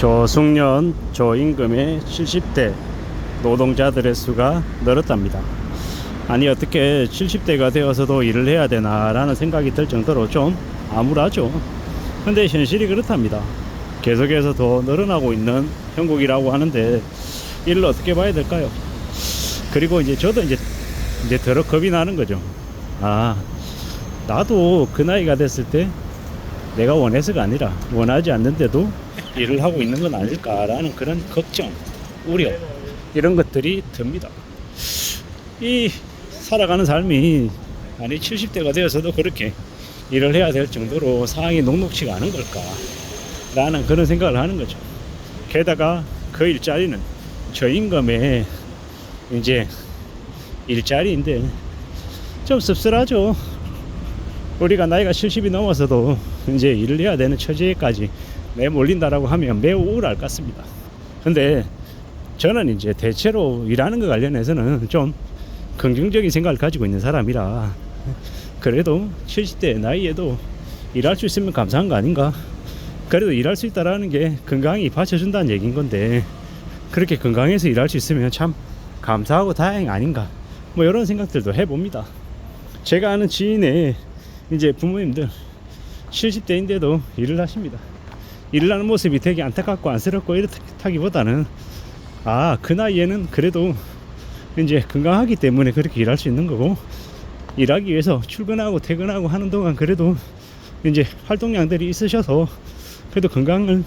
조숙련 조임금의 70대 노동자들의 수가 늘었답니다. 아니 어떻게 70대가 되어서도 일을 해야 되나라는 생각이 들 정도로 좀 암울하죠. 근데 현실이 그렇답니다. 계속해서 더 늘어나고 있는 형국이라고 하는데 이를 어떻게 봐야 될까요? 그리고 이제 저도 이제 이제 더러 겁이 나는 거죠. 아 나도 그 나이가 됐을 때 내가 원해서가 아니라 원하지 않는데도 일을 하고 있는 건 아닐까라는 그런 걱정, 우려 이런 것들이 듭니다. 이 살아가는 삶이 아니 70대가 되어서도 그렇게 일을 해야 될 정도로 상황이 녹록치가 않은 걸까라는 그런 생각을 하는 거죠. 게다가 그 일자리는 저임금의 이제 일자리인데 좀 씁쓸하죠. 우리가 나이가 70이 넘어서도 이제 일을 해야 되는 처지까지 내몰린다라고 하면 매우 우울할 것 같습니다. 근데 저는 이제 대체로 일하는 것 관련해서는 좀 긍정적인 생각을 가지고 있는 사람이라 그래도 70대 나이에도 일할 수 있으면 감사한 거 아닌가? 그래도 일할 수 있다라는 게 건강이 받쳐준다는 얘기인 건데 그렇게 건강해서 일할 수 있으면 참 감사하고 다행 아닌가? 뭐 이런 생각들도 해봅니다. 제가 아는 지인의 이제 부모님들 70대인데도 일을 하십니다. 일을 하는 모습이 되게 안타깝고 안쓰럽고 이렇다기보다는 아 그 나이에는 그래도 이제 건강하기 때문에 그렇게 일할 수 있는 거고 일하기 위해서 출근하고 퇴근하고 하는 동안 그래도 이제 활동량들이 있으셔서 그래도 건강을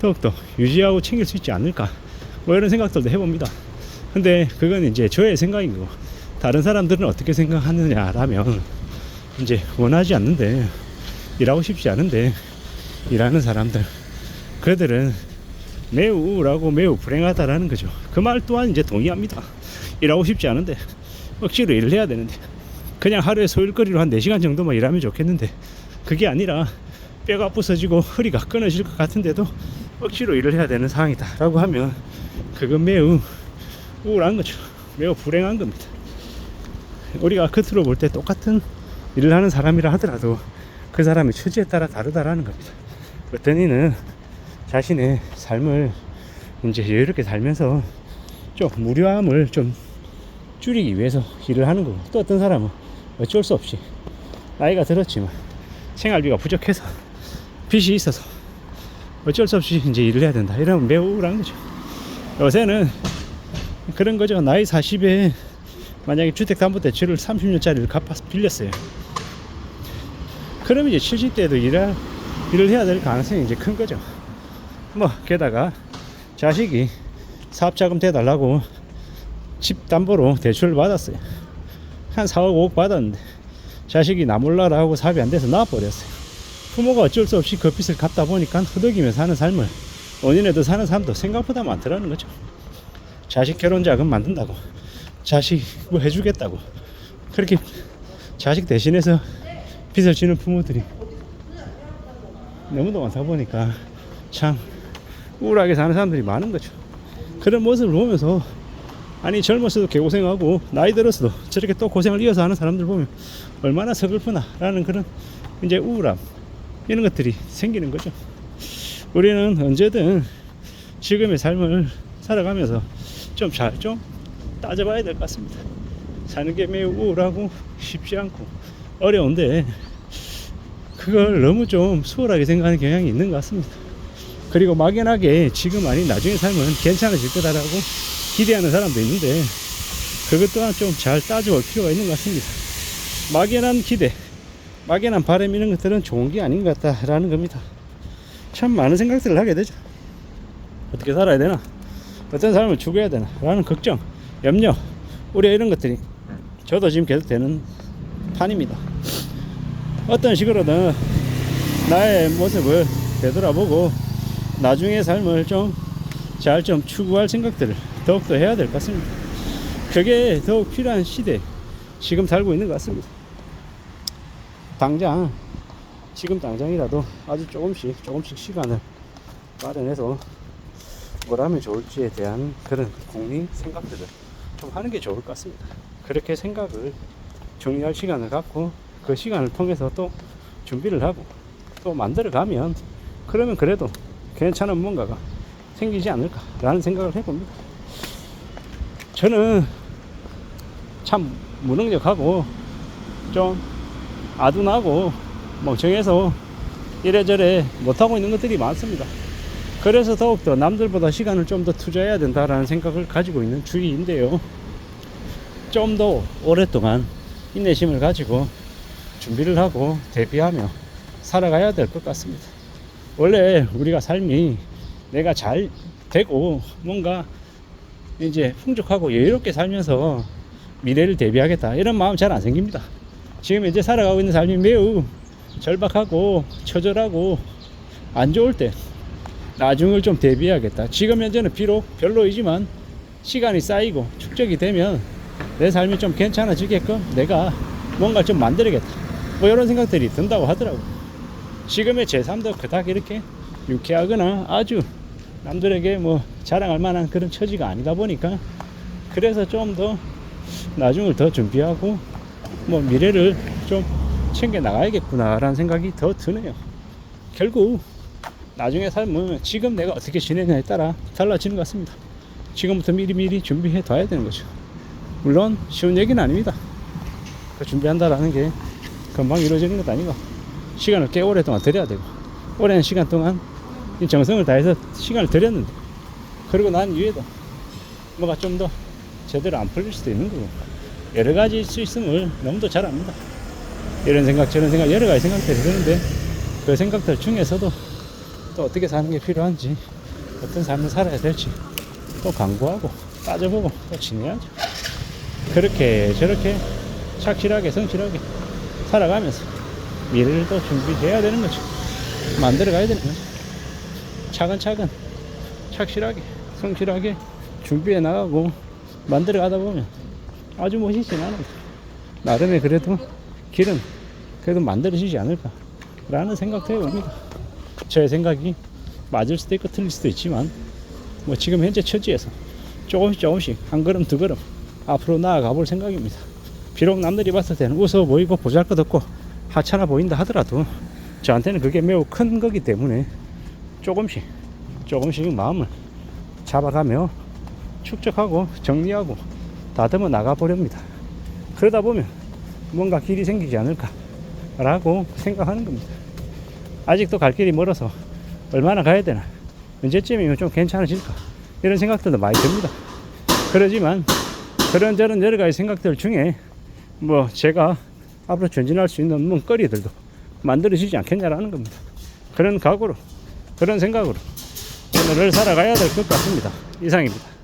더욱더 유지하고 챙길 수 있지 않을까 뭐 이런 생각들도 해봅니다. 근데 그건 이제 저의 생각인 거고 다른 사람들은 어떻게 생각하느냐라면 이제 원하지 않는데 일하고 싶지 않은데 일하는 사람들 그들은 매우 우울하고 매우 불행하다라는 거죠. 그 말 또한 이제 동의합니다. 일하고 싶지 않은데 억지로 일을 해야 되는데 그냥 하루에 소일거리로 한 4시간 정도만 일하면 좋겠는데 그게 아니라 뼈가 부서지고 허리가 끊어질 것 같은데도 억지로 일을 해야 되는 상황이다 라고 하면 그건 매우 우울한 거죠. 매우 불행한 겁니다. 우리가 겉으로 볼 때 똑같은 일을 하는 사람이라 하더라도 그 사람의 처지에 따라 다르다라는 겁니다. 어떤 이는 자신의 삶을 이제 여유롭게 살면서 좀 무료함을 좀 줄이기 위해서 일을 하는 거고 또 어떤 사람은 어쩔 수 없이 나이가 들었지만 생활비가 부족해서 빚이 있어서 어쩔 수 없이 이제 일을 해야 된다. 이러면 매우 우울한 거죠. 요새는 그런 거죠. 나이 40에 만약에 주택담보대출을 30년짜리를 갚아 빌렸어요. 그러면 이제 70대에도 일할, 일을 해야 될 가능성이 이제 큰 거죠 뭐 게다가 자식이 사업자금 대달라고 집 담보로 대출을 받았어요. 한 4억 5억 받았는데 자식이 나 몰라라 하고 사업이 안 돼서 나와버렸어요. 부모가 어쩔 수 없이 그 빚을 갚다 보니까 허덕이며 사는 삶을 원인에도 사는 사람도 생각보다 많더라는 거죠. 자식 결혼 자금 만든다고 자식 뭐 해주겠다고 그렇게 자식 대신해서 빚을 지는 부모들이 너무도 많다 보니까 참 우울하게 사는 사람들이 많은 거죠. 그런 모습을 보면서 아니 젊었어도 개고생하고 나이 들었어도 저렇게 또 고생을 이어서 하는 사람들 보면 얼마나 서글프나라는 그런 이제 우울함 이런 것들이 생기는 거죠. 우리는 언제든 지금의 삶을 살아가면서 좀 잘좀 따져봐야 될 것 같습니다. 사는 게 매우 우울하고 쉽지 않고 어려운데 그걸 너무 좀 수월하게 생각하는 경향이 있는 것 같습니다. 그리고 막연하게 지금 아닌 나중에 삶은 괜찮아질 거다라고 기대하는 사람도 있는데 그것 또한 좀 잘 따져볼 필요가 있는 것 같습니다. 막연한 기대, 막연한 바람 이런 것들은 좋은 게 아닌 것 같다라는 겁니다. 참 많은 생각들을 하게 되죠. 어떻게 살아야 되나? 어떤 삶을 추구해야 되나? 라는 걱정, 염려, 우려 이런 것들이 저도 지금 계속 되는 판입니다. 어떤 식으로든 나의 모습을 되돌아보고 나중의 삶을 좀 잘 좀 추구할 생각들을 더욱더 해야 될 것 같습니다. 그게 더욱 필요한 시대, 지금 살고 있는 것 같습니다. 당장, 지금 당장이라도 아주 조금씩, 조금씩 시간을 마련해서 뭘 하면 좋을지에 대한 그런 공리 생각들을 좀 하는 게 좋을 것 같습니다. 그렇게 생각을 정리할 시간을 갖고 그 시간을 통해서 또 준비를 하고 또 만들어 가면 그러면 그래도 괜찮은 뭔가가 생기지 않을까라는 생각을 해봅니다. 저는 참 무능력하고 좀 아둔하고 멍청해서 이래저래 못하고 있는 것들이 많습니다. 그래서 더욱더 남들보다 시간을 좀 더 투자해야 된다라는 생각을 가지고 있는 주의인데요. 좀 더 오랫동안 인내심을 가지고 준비를 하고 대비하며 살아가야 될 것 같습니다. 원래 우리가 삶이 내가 잘 되고 뭔가 이제 풍족하고 여유롭게 살면서 미래를 대비하겠다 이런 마음 잘 안 생깁니다. 지금 현재 살아가고 있는 삶이 매우 절박하고 처절하고 안 좋을 때 나중을 좀 대비해야겠다. 지금 현재는 비록 별로이지만 시간이 쌓이고 축적이 되면 내 삶이 좀 괜찮아지게끔 내가 뭔가 좀 만들어야겠다. 뭐 이런 생각들이 든다고 하더라고. 지금의 제 삶도 그닥 이렇게 유쾌하거나 아주 남들에게 뭐 자랑할 만한 그런 처지가 아니다 보니까 그래서 좀 더 나중을 더 준비하고 뭐 미래를 좀 챙겨 나가야겠구나라는 생각이 더 드네요. 결국 나중의 삶은 지금 내가 어떻게 지내냐에 따라 달라지는 것 같습니다. 지금부터 미리미리 준비해 둬야 되는 거죠. 물론 쉬운 얘기는 아닙니다. 그 준비한다라는 게 금방 이루어지는 것도 아니고 시간을 꽤 오랫동안 들여야 되고 오랜 시간 동안 이 정성을 다해서 시간을 들였는데 그리고 난 이후에도 뭐가 좀 더 제대로 안 풀릴 수도 있는 거고 여러 가지 수 있음을 너무도 잘 압니다. 이런 생각 저런 생각 여러 가지 생각들이 드는데 그 생각들 중에서도 또 어떻게 사는 게 필요한지 어떤 삶을 살아야 될지 또 강구하고 따져보고 또 지내야죠. 그렇게 저렇게 착실하게 성실하게 살아가면서 미래를 또 준비해야 되는 거죠. 만들어 가야 되는 거죠. 차근차근 착실하게 성실하게 준비해 나가고 만들어 가다 보면 아주 멋있진 않아요. 나름의 그래도 길은 그래도 만들어지지 않을까라는 생각도 해봅니다. 저의 생각이 맞을 수도 있고 틀릴 수도 있지만 뭐 지금 현재 처지에서 조금씩 조금씩 한 걸음 두 걸음 앞으로 나아가 볼 생각입니다. 비록 남들이 봤을 때는 웃어 보이고 보잘것 없고 하찮아 보인다 하더라도 저한테는 그게 매우 큰 거기 때문에 조금씩 조금씩 마음을 잡아가며 축적하고 정리하고 다듬어 나가 보렵니다. 그러다 보면 뭔가 길이 생기지 않을까라고 생각하는 겁니다. 아직도 갈 길이 멀어서 얼마나 가야 되나 언제쯤이면 좀 괜찮아질까 이런 생각들도 많이 듭니다. 그러지만 그런저런 여러 가지 생각들 중에 뭐 제가 앞으로 전진할 수 있는 문거리들도 만들어지지 않겠냐라는 겁니다. 그런 각오로 그런 생각으로 오늘을 살아가야 될 것 같습니다. 이상입니다.